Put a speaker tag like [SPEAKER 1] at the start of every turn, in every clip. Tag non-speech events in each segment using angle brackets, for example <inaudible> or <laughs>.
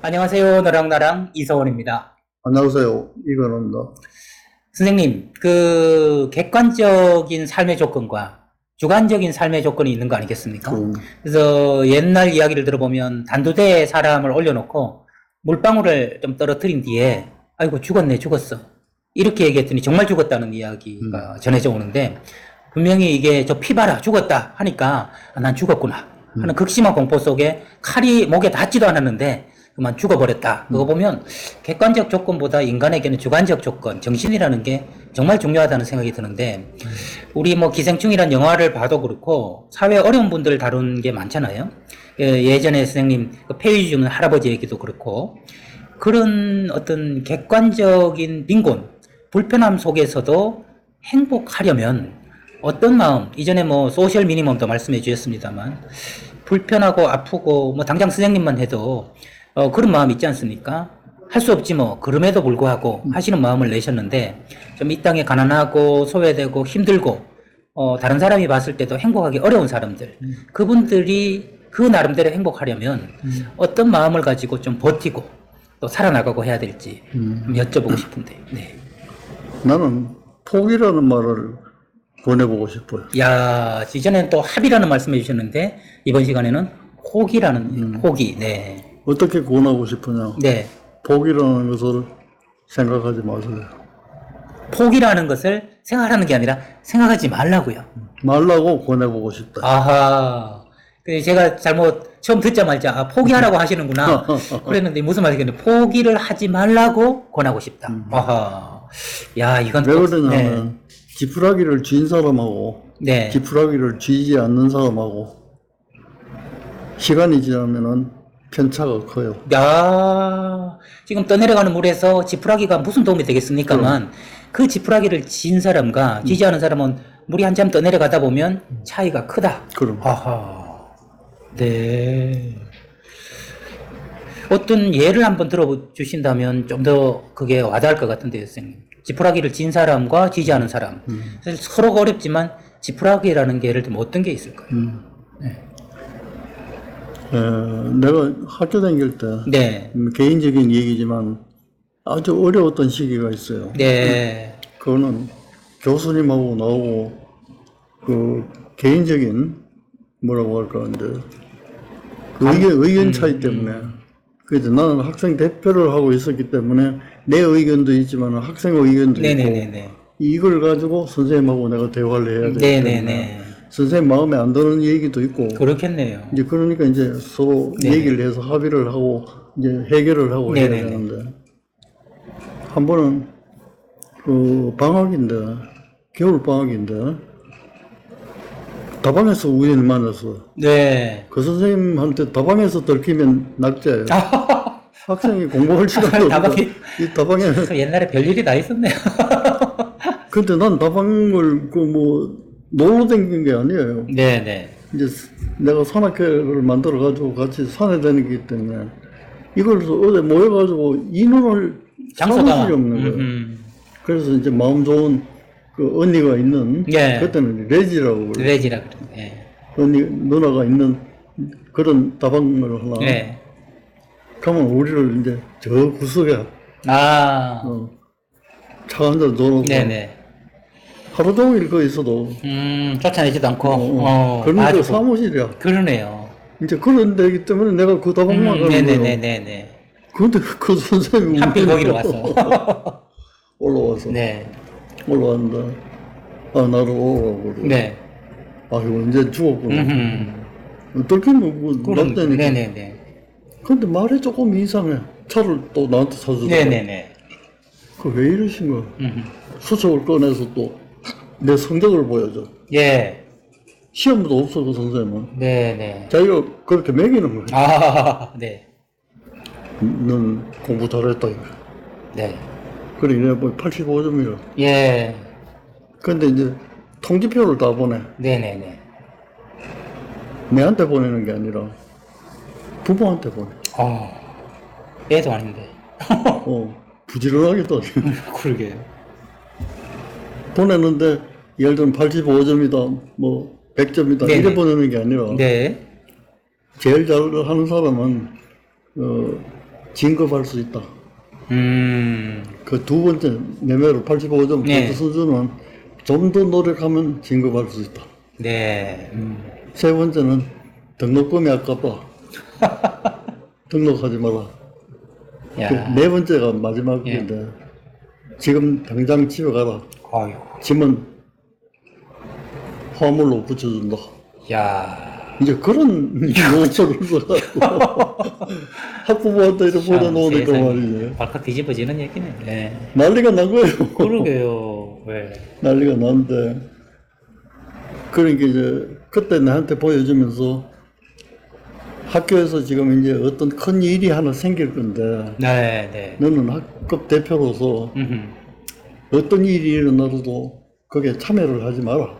[SPEAKER 1] 안녕하세요. 너랑 나랑 이서원입니다.
[SPEAKER 2] 안녕하세요. 이건호입니다.
[SPEAKER 1] 선생님, 그 객관적인 삶의 조건과 주관적인 삶의 조건이 있는 거 아니겠습니까?
[SPEAKER 2] 그,
[SPEAKER 1] 그래서 옛날 이야기를 들어보면 단두대에 사람을 올려놓고 물방울을 좀 떨어뜨린 뒤에 아이고 죽었네 죽었어 이렇게 얘기했더니 정말 죽었다는 이야기가 전해져 오는데 분명히 이게 저 피 봐라 죽었다 하니까 아, 난 죽었구나 하는 극심한 공포 속에 칼이 목에 닿지도 않았는데 그 만 죽어버렸다. 그거 보면 객관적 조건보다 인간에게는 주관적 조건, 정신이라는 게 정말 중요하다는 생각이 드는데 우리 뭐 기생충이란 영화를 봐도 그렇고 사회 어려운 분들을 다룬 게 많잖아요. 예, 예전에 선생님 그 폐위 주는 할아버지 얘기도 그렇고 그런 어떤 객관적인 빈곤, 불편함 속에서도 행복하려면 어떤 마음, 이전에 뭐 소셜 미니멈도 말씀해 주셨습니다만 불편하고 아프고 뭐 당장 선생님만 해도 어, 그런 마음 있지 않습니까? 할 수 없지 뭐. 그럼에도 불구하고 하시는 마음을 내셨는데 좀 이 땅에 가난하고 소외되고 힘들고 어, 다른 사람이 봤을 때도 행복하기 어려운 사람들. 그분들이 그 나름대로 행복하려면 어떤 마음을 가지고 좀 버티고 또 살아나가고 해야 될지 좀 여쭤보고 싶은데. 네.
[SPEAKER 2] 나는 포기라는 말을 권해보고 싶어요.
[SPEAKER 1] 야 이전에는 또 합이라는 말씀해 주셨는데 이번 시간에는 호기라는 호기. 네.
[SPEAKER 2] 어떻게 권하고 싶으냐?
[SPEAKER 1] 네.
[SPEAKER 2] 포기라는 것을 생각하지 마세요.
[SPEAKER 1] 포기라는 것을 생각하는 게 아니라 생각하지 말라고요.
[SPEAKER 2] 말라고 권해보고 싶다.
[SPEAKER 1] 아하. 그 제가 잘못 처음 듣자마자 아, 포기하라고 <laughs> 하시는구나. 그랬는데 무슨 말이겠는데 포기를 하지 말라고 권하고 싶다. 아하. 야 이건
[SPEAKER 2] 왜
[SPEAKER 1] 또-
[SPEAKER 2] 그러냐면 지푸라기를 쥔 사람하고
[SPEAKER 1] 네. 네.
[SPEAKER 2] 지푸라기를 쥐지 않는 사람하고 시간이 지나면은 편차가 커요.
[SPEAKER 1] 야 지금 떠내려가는 물에서 지푸라기가 무슨 도움이 되겠습니까만 그 지푸라기를 진 사람과 지지 않은 사람은 물이 한참 떠내려가다 보면 차이가 크다.
[SPEAKER 2] 그럼
[SPEAKER 1] 아하. 네. 어떤 예를 한번 들어주신다면 좀 더 그게 와닿을 것 같은데요, 선생님. 지푸라기를 진 사람과 지지 않은 사람. 사실 서로가 어렵지만 지푸라기라는 게 예를 들면 어떤 게 있을까요?
[SPEAKER 2] 에, 내가 학교 다닐 때
[SPEAKER 1] 네.
[SPEAKER 2] 음, 개인적인 얘기지만 아주 어려웠던 시기가 있어요.
[SPEAKER 1] 네.
[SPEAKER 2] 그거는 교수님하고 나하고 그 개인적인 뭐라고 할까 근데 그 의견, 의견 차이 때문에 그래서 나는 학생 대표를 하고 있었기 때문에 내 의견도 있지만 학생 의견도 있고
[SPEAKER 1] 네네네네.
[SPEAKER 2] 이걸 가지고 선생님하고 내가 대화를 해야 되기 때문에
[SPEAKER 1] 네네네.
[SPEAKER 2] 선생님 마음에 안 드는 얘기도 있고
[SPEAKER 1] 그렇겠네요.
[SPEAKER 2] 이제 그러니까 이제 서로
[SPEAKER 1] 네.
[SPEAKER 2] 얘기를 해서 합의를 하고 이제 해결을 하고 해야
[SPEAKER 1] 네네네.
[SPEAKER 2] 되는데 한 번은 그 방학인데 겨울 방학인데 다방에서 우연히 만났어.
[SPEAKER 1] 네.
[SPEAKER 2] 그 선생님한테 다방에서 들키면 낙제예요. 학생이 공부할 시간도 없고
[SPEAKER 1] 다방에-
[SPEAKER 2] 이 다방에
[SPEAKER 1] 그 옛날에 별일이 다 있었네요.
[SPEAKER 2] 근데 난 다방을 그 뭐 놀러 다닌 게 아니에요.
[SPEAKER 1] 네 네.
[SPEAKER 2] 이제 내가 산악회를 만들어 가지고 같이 산에 다니기 때문에 이걸 어디 모여가지고 인원을
[SPEAKER 1] 장소가.
[SPEAKER 2] 없는 거예요.
[SPEAKER 1] 음,
[SPEAKER 2] 그래서 이제 마음 좋은 그 언니가 있는
[SPEAKER 1] 예.
[SPEAKER 2] 그때는 레지라고 그래요.
[SPEAKER 1] 레지라 그러네. 네.
[SPEAKER 2] 언니 누나가 있는 그런 다방을 하나.
[SPEAKER 1] 네.
[SPEAKER 2] 그러면 우리를 이제 저 구석에
[SPEAKER 1] 아.
[SPEAKER 2] 어, 차 한잔 넣어놓고
[SPEAKER 1] 네네.
[SPEAKER 2] 하루 종일 거기 있어도
[SPEAKER 1] 음, 쫓아내지도 않고.
[SPEAKER 2] 어,
[SPEAKER 1] 어,
[SPEAKER 2] 그런 게
[SPEAKER 1] 아주
[SPEAKER 2] 사무실이야.
[SPEAKER 1] 그러네요.
[SPEAKER 2] 이제 그런 데이기 때문에 내가 그 다방만
[SPEAKER 1] 음,
[SPEAKER 2] 가는 거예요.
[SPEAKER 1] 네네네네네.
[SPEAKER 2] 근데 <laughs> 그 선생님이
[SPEAKER 1] 하필 거기로 <laughs> 왔어.
[SPEAKER 2] 올라와서
[SPEAKER 1] 네.
[SPEAKER 2] 올라왔는데 아 나를 오라고 그러고
[SPEAKER 1] 네.
[SPEAKER 2] 아 이거 이제 죽었구나
[SPEAKER 1] 음.
[SPEAKER 2] 어떻게 뭐
[SPEAKER 1] 그럼,
[SPEAKER 2] 났다니까
[SPEAKER 1] 네네네.
[SPEAKER 2] 근데 말이 조금 이상해 차를 또 나한테 사주더라
[SPEAKER 1] 네네네.
[SPEAKER 2] 그 왜 이러신 거야
[SPEAKER 1] 음.
[SPEAKER 2] 수첩을 꺼내서 또 내 성적을 보여줘
[SPEAKER 1] 예.
[SPEAKER 2] 시험도 없어 그 선생님은
[SPEAKER 1] 네네.
[SPEAKER 2] 자기가 그렇게 매기는 거야
[SPEAKER 1] 아, <laughs> 네.
[SPEAKER 2] 넌 공부 잘했다 이거
[SPEAKER 1] 네.
[SPEAKER 2] 그래 내가 뭐 85점이라
[SPEAKER 1] 예.
[SPEAKER 2] 근데 이제 통지표를 다 보내
[SPEAKER 1] 네네네.
[SPEAKER 2] 내한테 보내는 게 아니라 부모한테 보내.
[SPEAKER 1] 어. 애도 아닌데. <laughs>
[SPEAKER 2] 어, 부지런하게 또 <laughs>
[SPEAKER 1] 그러게요.
[SPEAKER 2] 보내는데 예를 들면 85점이다, 뭐 100점이다
[SPEAKER 1] 네네.
[SPEAKER 2] 이래 보내는 게 아니라
[SPEAKER 1] 네.
[SPEAKER 2] 제일 잘 하는 사람은 어, 진급할 수 있다.
[SPEAKER 1] 음,
[SPEAKER 2] 그 두 번째 매매로 85점
[SPEAKER 1] 네.
[SPEAKER 2] 네. 선수는 좀더 노력하면 진급할 수 있다.
[SPEAKER 1] 네. 음.
[SPEAKER 2] 세 번째는 등록금이 아깝다. <laughs> 등록하지 마라.
[SPEAKER 1] 야.
[SPEAKER 2] 그네 번째가 마지막인데 지금 당장 집에 가라.
[SPEAKER 1] 아유.
[SPEAKER 2] 짐은 화물로 붙여준다.
[SPEAKER 1] 야.
[SPEAKER 2] 이제 그런 용어를 써가지고 학부모한테 이렇게 보내놓으니까. 말이지.
[SPEAKER 1] 발칵 뒤집어지는 얘기네. 네.
[SPEAKER 2] 난리가 난 거예요.
[SPEAKER 1] 그러게요. <laughs> 왜.
[SPEAKER 2] 난리가 났는데 그러니까 이제 그때 나한테 보여주면서 학교에서 지금 이제 어떤 큰 일이 하나 생길 건데
[SPEAKER 1] 네, 네.
[SPEAKER 2] 너는 학급 대표로서. 어떤 일이 일어나도 거기에 참여를 하지 마라.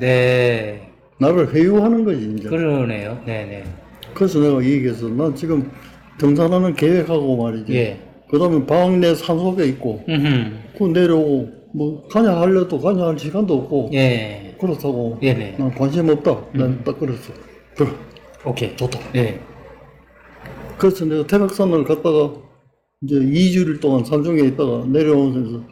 [SPEAKER 1] 네.
[SPEAKER 2] 나를 회유하는 거지 이제.
[SPEAKER 1] 그러네요. 네, 네.
[SPEAKER 2] 그래서 내가 얘기해서 난 지금 등산하는 계획하고 말이지.
[SPEAKER 1] 예.
[SPEAKER 2] 그 다음에 방내 산속에 있고
[SPEAKER 1] 음흠.
[SPEAKER 2] 그 내려오고 뭐 가냐 하려도 가냐 할 시간도 없고
[SPEAKER 1] 예.
[SPEAKER 2] 그렇다고
[SPEAKER 1] 네, 네.
[SPEAKER 2] 난 관심 없다. 난 딱 그랬어. 그래
[SPEAKER 1] 오케이.
[SPEAKER 2] 좋다.
[SPEAKER 1] 네.
[SPEAKER 2] 그래서 내가 태백산을 갔다가 이제 2주일 동안 산중에 있다가 내려오면서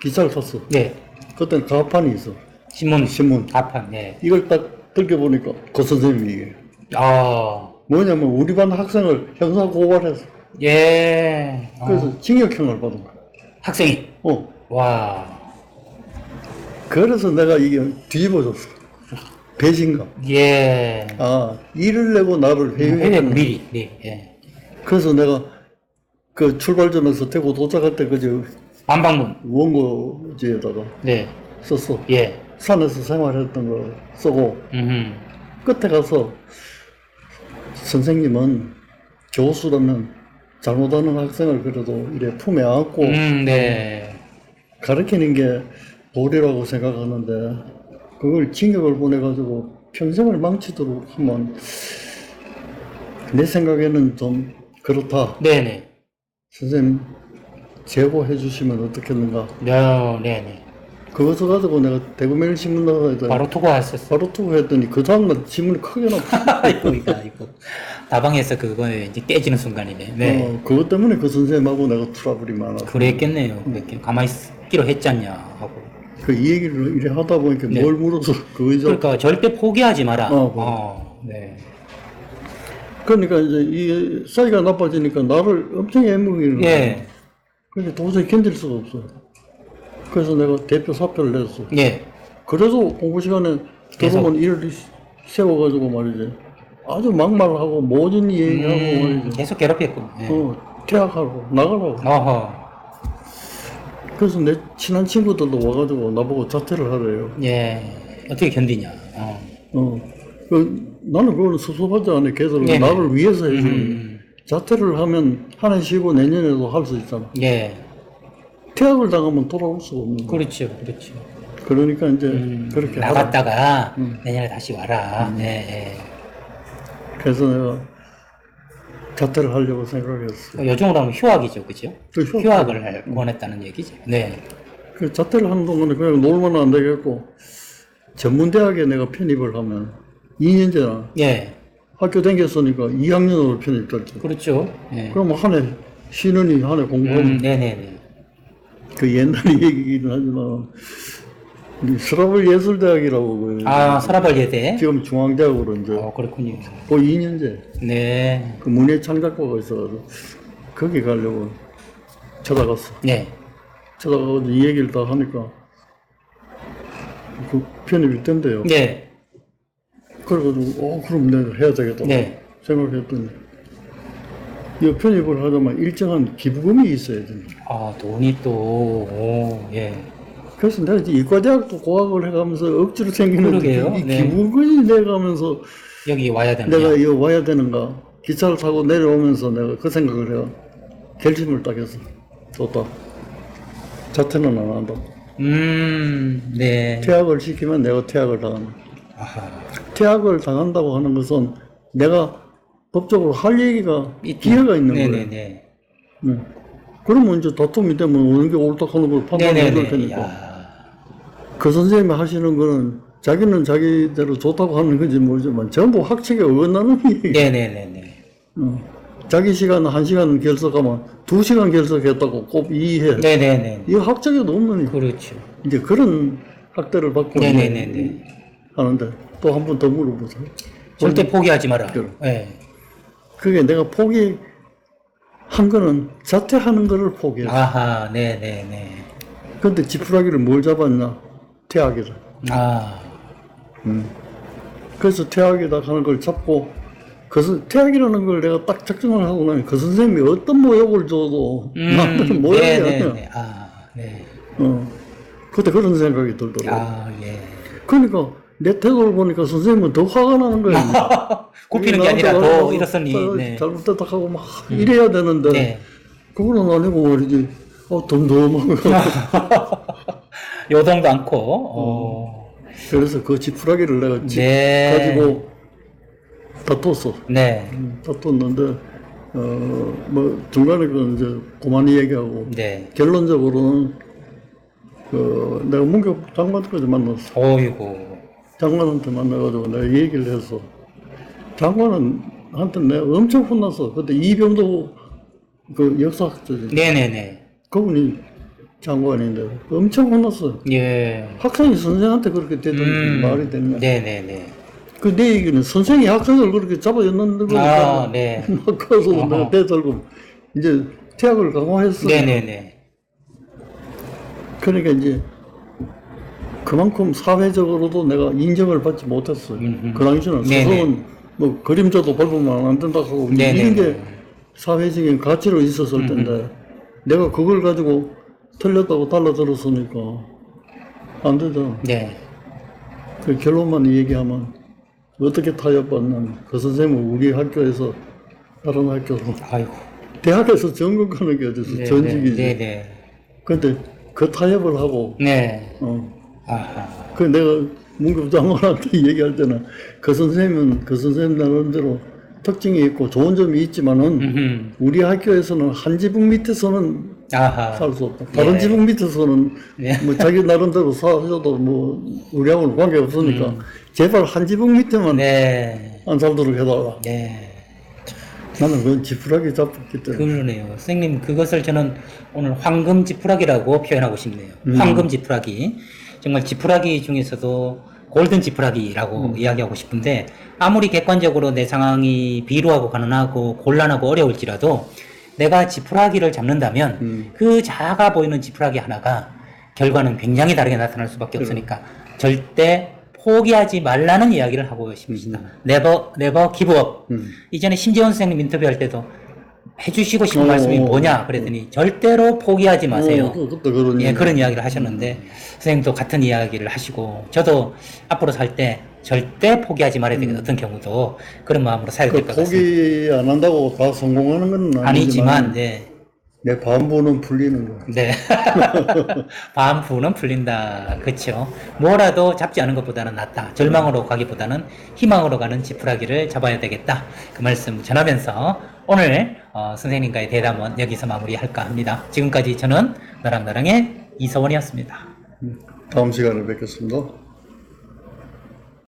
[SPEAKER 2] 기차를 탔어.
[SPEAKER 1] 네.
[SPEAKER 2] 그때는 가판이 있어.
[SPEAKER 1] 신문.
[SPEAKER 2] 신문.
[SPEAKER 1] 가판. 네.
[SPEAKER 2] 이걸 딱 들켜보니까 그 선생님이 이게
[SPEAKER 1] 아.
[SPEAKER 2] 뭐냐면 우리 반 학생을 형사 고발했어.
[SPEAKER 1] 예. 어.
[SPEAKER 2] 그래서 징역형을 받은 거야.
[SPEAKER 1] 학생이.
[SPEAKER 2] 어.
[SPEAKER 1] 와.
[SPEAKER 2] 그래서 내가 이게 뒤집어졌어. 배신감.
[SPEAKER 1] 예.
[SPEAKER 2] 아, 일을 내고 나를
[SPEAKER 1] 회회
[SPEAKER 2] 회유했구나.
[SPEAKER 1] 미리. 네. 예.
[SPEAKER 2] 그래서 내가 그 출발점에서 대구 도착할 때 그저
[SPEAKER 1] 반방문.
[SPEAKER 2] 원고지에다가
[SPEAKER 1] 네.
[SPEAKER 2] 썼어.
[SPEAKER 1] 예.
[SPEAKER 2] 산에서 생활했던 거 쓰고
[SPEAKER 1] 음.
[SPEAKER 2] 끝에 가서 선생님은 교수라면 잘못하는 학생을 그래도 이래 품에 안고
[SPEAKER 1] 음, 네.
[SPEAKER 2] 가르치는 게 도리라고 생각하는데 그걸 징역을 보내가지고 평생을 망치도록 하면 내 생각에는 좀 그렇다.
[SPEAKER 1] 네, 네.
[SPEAKER 2] 선생님 제보해 주시면 어떻겠는가.
[SPEAKER 1] 네, 네, 네.
[SPEAKER 2] 그것을 가지고 내가 대구매일 신문 나가서
[SPEAKER 1] 바로 투고하셨어요.
[SPEAKER 2] 바로 투고했더니 그 다음날 지문이 크게 나. <laughs>
[SPEAKER 1] 아이고, 이거, 아이고. 다방에서 그거 이제 깨지는 순간이네. 네.
[SPEAKER 2] 어, 그것 때문에 그 선생님하고 내가 트러블이 많아.
[SPEAKER 1] 그랬겠네요. 그랬겠 가만히 있기로 했잖냐 하고.
[SPEAKER 2] 그 이 얘기를 이래 하다 보니까
[SPEAKER 1] 네.
[SPEAKER 2] 뭘 물어서 그 의자.
[SPEAKER 1] 그러니까 절대 포기하지 마라.
[SPEAKER 2] 어, 뭐.
[SPEAKER 1] 어, 네.
[SPEAKER 2] 그러니까 이제 이 사이가 나빠지니까 나를 엄청 애먹이는 거야.
[SPEAKER 1] 예.
[SPEAKER 2] 그러니까 도저히 견딜 수가 없어. 그래서 내가 대표 사표를 냈어.
[SPEAKER 1] 예.
[SPEAKER 2] 그래도 공부 시간에
[SPEAKER 1] 계속.
[SPEAKER 2] 들어오면 일을 세워가지고 말이지. 아주 막말하고 모든 얘기하고
[SPEAKER 1] 음,
[SPEAKER 2] 말이지.
[SPEAKER 1] 계속 괴롭혔군. 예.
[SPEAKER 2] 어, 퇴학하고 나가라고.
[SPEAKER 1] 어허.
[SPEAKER 2] 그래서 내 친한 친구들도 와가지고 나보고 자퇴를 하래요.
[SPEAKER 1] 예. 어떻게 견디냐. 어.
[SPEAKER 2] 어. 그, 나는 그거는 섭섭하지 않아. 걔들은
[SPEAKER 1] 네네.
[SPEAKER 2] 나를 위해서 해주는
[SPEAKER 1] 음.
[SPEAKER 2] 자퇴를 하면 한 해 쉬고 내년에도 할 수 있잖아.
[SPEAKER 1] 예.
[SPEAKER 2] 퇴학을 당하면 돌아올 수가 없는 거야.
[SPEAKER 1] 그렇죠. 그렇죠.
[SPEAKER 2] 그러니까 이제
[SPEAKER 1] 음,
[SPEAKER 2] 그렇게 하라.
[SPEAKER 1] 나갔다가
[SPEAKER 2] 음.
[SPEAKER 1] 내년에 다시 와라. 예, 예.
[SPEAKER 2] 그래서 내가 자퇴를 하려고 생각했어.
[SPEAKER 1] 요즘으로 하면 휴학이죠. 그죠?
[SPEAKER 2] 그 휴학.
[SPEAKER 1] 휴학을 할- 원했다는 얘기죠. 네.
[SPEAKER 2] 그 자퇴를 하는 동안에 그냥 놀면 안 되겠고 전문대학에 내가 편입을 하면 2년제나
[SPEAKER 1] 예.
[SPEAKER 2] 학교 다녔으니까 2학년으로 편입됐지.
[SPEAKER 1] 그렇죠. 예.
[SPEAKER 2] 그럼 한해 쉬느니 한해 공부하면
[SPEAKER 1] 음, 네네네.
[SPEAKER 2] 그 옛날 얘기긴 하지만 우리 서라벌 예술대학이라고 그
[SPEAKER 1] 아, 서라벌 예대.
[SPEAKER 2] 지금 중앙대학으로 이제
[SPEAKER 1] 어, 그렇군요.
[SPEAKER 2] 그 2년제
[SPEAKER 1] 네.
[SPEAKER 2] 그 문예 창작과가 있어가지고 거기 가려고 찾아갔어.
[SPEAKER 1] 네.
[SPEAKER 2] 찾아가서 이 얘기를 다 하니까 그 편입이 된대요.
[SPEAKER 1] 네.
[SPEAKER 2] 그래가지고 어 그럼 내가 해야 되겠다
[SPEAKER 1] 네.
[SPEAKER 2] 생각했더니 이 편입을 하려면 일정한 기부금이 있어야 된다.
[SPEAKER 1] 아, 돈이 또, 오, 예.
[SPEAKER 2] 그래서 내가 이제 이과대학도 고학을 해가면서 억지로 생기는
[SPEAKER 1] 그러게요.
[SPEAKER 2] 이
[SPEAKER 1] 네.
[SPEAKER 2] 기부금이 내가면서
[SPEAKER 1] 여기 와야 된다.
[SPEAKER 2] 내가 이거 와야 되는가 기차를 타고 내려오면서 내가 그 생각을 해요. 결심을 딱 했어. 좋다. 자퇴는 안 한다.
[SPEAKER 1] 음, 네.
[SPEAKER 2] 퇴학을 시키면 내가 퇴학을 당한다. 퇴학을 당한다고 하는 것은 내가 법적으로 할 얘기가
[SPEAKER 1] 있-
[SPEAKER 2] 기회가 있는 거예요.
[SPEAKER 1] 네네네.
[SPEAKER 2] 네. 그러면 이제 다툼이 되면 어느 게 옳다 하는 걸 판단해 줄
[SPEAKER 1] 네네네.
[SPEAKER 2] 테니까.
[SPEAKER 1] 야.
[SPEAKER 2] 그 선생님이 하시는 거는 자기는 자기대로 좋다고 하는 건지 모르지만 전부 학칙에 어긋나는 <laughs> 얘기.
[SPEAKER 1] 네네네네.
[SPEAKER 2] 어. 자기 시간 한 시간 결석하면 두 시간 결석했다고 꼭 이의해.
[SPEAKER 1] 네네네.
[SPEAKER 2] 이거 학적이 없는
[SPEAKER 1] 그렇죠.
[SPEAKER 2] 이제 그런 학대를 받고
[SPEAKER 1] 네네네네.
[SPEAKER 2] 하는데 또 한 번 더 물어보세요.
[SPEAKER 1] 절대 포기하지 마라.
[SPEAKER 2] 그럼.
[SPEAKER 1] 네.
[SPEAKER 2] 그게 내가 포기한 거는 자퇴하는 거를 포기했어.
[SPEAKER 1] 아하, 네네네.
[SPEAKER 2] 근데 지푸라기를 뭘 잡았냐? 퇴학이를.
[SPEAKER 1] 아,
[SPEAKER 2] 그래서 퇴학이다 하는 걸 잡고 그 퇴학이라는 걸 내가 딱 작정을 하고 나니 그 선생님이 어떤 모욕을 줘도 나한테는 모욕이 아니야.
[SPEAKER 1] 음, 네네네. 아, 네.
[SPEAKER 2] 어. 그때 그런 생각이 들더라고.
[SPEAKER 1] 아, 예.
[SPEAKER 2] 그러니까 내 태도를 보니까 선생님은 더 화가 나는 거야. <laughs>
[SPEAKER 1] 굽히는 게 아니라 더 일어서니. 네.
[SPEAKER 2] 잘못됐다 하고 막 이래야 되는데
[SPEAKER 1] 네.
[SPEAKER 2] 그거는 아니고 말이지. 어, 덤덤하고. <laughs>
[SPEAKER 1] 요동도 않고, 어,
[SPEAKER 2] 그래서 그 지푸라기를 내가 지,
[SPEAKER 1] 네.
[SPEAKER 2] 가지고 다퉜어.
[SPEAKER 1] 네.
[SPEAKER 2] 다퉜는데, 어, 뭐, 중간에 그 이제 고만히 얘기하고,
[SPEAKER 1] 네.
[SPEAKER 2] 결론적으로는, 그, 내가 문교부 장관까지 만났어.
[SPEAKER 1] 어이구.
[SPEAKER 2] 장관한테 만나가지고 내가 얘기를 해서, 장관은, 한테 내가 엄청 혼났어. 그때 이병도 그 역사학자지.
[SPEAKER 1] 네네네.
[SPEAKER 2] 그분이 장관인데 엄청 혼났어.
[SPEAKER 1] 예.
[SPEAKER 2] 학생이 선생한테 그렇게 대도
[SPEAKER 1] 음.
[SPEAKER 2] 말이 됐냐.
[SPEAKER 1] 네네네.
[SPEAKER 2] 그 내 얘기는 선생이 학생을 그렇게 잡아였는
[SPEAKER 1] 아,
[SPEAKER 2] 거니까
[SPEAKER 1] 네. <laughs>
[SPEAKER 2] 막 커서 내가 대들고 이제 퇴학을 강화했어.
[SPEAKER 1] 네네네.
[SPEAKER 2] 그러니까 이제 그만큼 사회적으로도 내가 인정을 받지 못했어.
[SPEAKER 1] 음흠.
[SPEAKER 2] 그 당시는
[SPEAKER 1] 네네.
[SPEAKER 2] 소설은 뭐 그림자도 밟으면 안 된다 하고
[SPEAKER 1] 네네네.
[SPEAKER 2] 이런 게 사회적인 가치로 있었을 텐데 내가 그걸 가지고 틀렸다고 달라들었으니까 안 되잖아.
[SPEAKER 1] 네.
[SPEAKER 2] 그 결론만 얘기하면 어떻게 타협받는 그 선생님은 우리 학교에서 다른 학교로
[SPEAKER 1] 아이고.
[SPEAKER 2] 대학에서 전국 가는 게 어디서
[SPEAKER 1] 네,
[SPEAKER 2] 전직이지.
[SPEAKER 1] 네, 네.
[SPEAKER 2] 근데 그 타협을 하고
[SPEAKER 1] 네.
[SPEAKER 2] 어. 그 내가 문교부 장관한테 <laughs> 얘기할 때는 그 선생님은 그 선생님 나름대로 특징이 있고 좋은 점이 있지만은
[SPEAKER 1] 음흠.
[SPEAKER 2] 우리 학교에서는 한 지붕 밑에서는. 살 수 없다. 다른
[SPEAKER 1] 예.
[SPEAKER 2] 지붕 밑에서는
[SPEAKER 1] 네.
[SPEAKER 2] 뭐 자기 나름대로 사셔도 뭐 우리하고는 관계 없으니까
[SPEAKER 1] 음.
[SPEAKER 2] 제발 한 지붕 밑에만
[SPEAKER 1] 네.
[SPEAKER 2] 안 살도록 해달라.
[SPEAKER 1] 네.
[SPEAKER 2] 나는 그건 지푸라기 잡았기 때문에.
[SPEAKER 1] 그러네요. 선생님, 그것을 저는 오늘 황금 지푸라기라고 표현하고 싶네요.
[SPEAKER 2] 음.
[SPEAKER 1] 황금 지푸라기. 정말 지푸라기 중에서도 골든 지푸라기라고
[SPEAKER 2] 음.
[SPEAKER 1] 이야기하고 싶은데, 아무리 객관적으로 내 상황이 비루하고 가난하고 곤란하고 어려울지라도, 내가 지푸라기를 잡는다면,
[SPEAKER 2] 음.
[SPEAKER 1] 그 작아 보이는 지푸라기 하나가 결과는 굉장히 다르게 나타날 수밖에 없으니까, 절대 포기하지 말라는 이야기를 하고 싶습니다. never, never give up.
[SPEAKER 2] 음.
[SPEAKER 1] 이전에 심재원 선생님 인터뷰할 때도 해주시고 싶은
[SPEAKER 2] 어,
[SPEAKER 1] 말씀이
[SPEAKER 2] 어,
[SPEAKER 1] 뭐냐 그랬더니 절대로 포기하지 마세요.
[SPEAKER 2] 어, 그- 그때 그런
[SPEAKER 1] 예. 그런 이야기를 하셨는데 선생님도 같은 이야기를 하시고 저도 앞으로 살 때 절대 포기하지 말아야 되겠다. 어떤 경우도 그런 마음으로 살아야
[SPEAKER 2] 그
[SPEAKER 1] 될것 같습니다.
[SPEAKER 2] 포기 안 한다고 다 성공하는 건 아니지만,
[SPEAKER 1] 아니지만 네.
[SPEAKER 2] 내 반부는 풀리는 거야.
[SPEAKER 1] 네. <laughs> 반부는 풀린다. 그렇죠. 뭐라도 잡지 않은 것보다는 낫다. 절망으로 가기보다는 희망으로 가는 지푸라기를 잡아야 되겠다. 그 말씀 전하면서 오늘 어, 선생님과의 대담은 여기서 마무리할까 합니다. 지금까지 저는 너랑 너랑의 이서원이었습니다.
[SPEAKER 2] 다음 시간에 뵙겠습니다.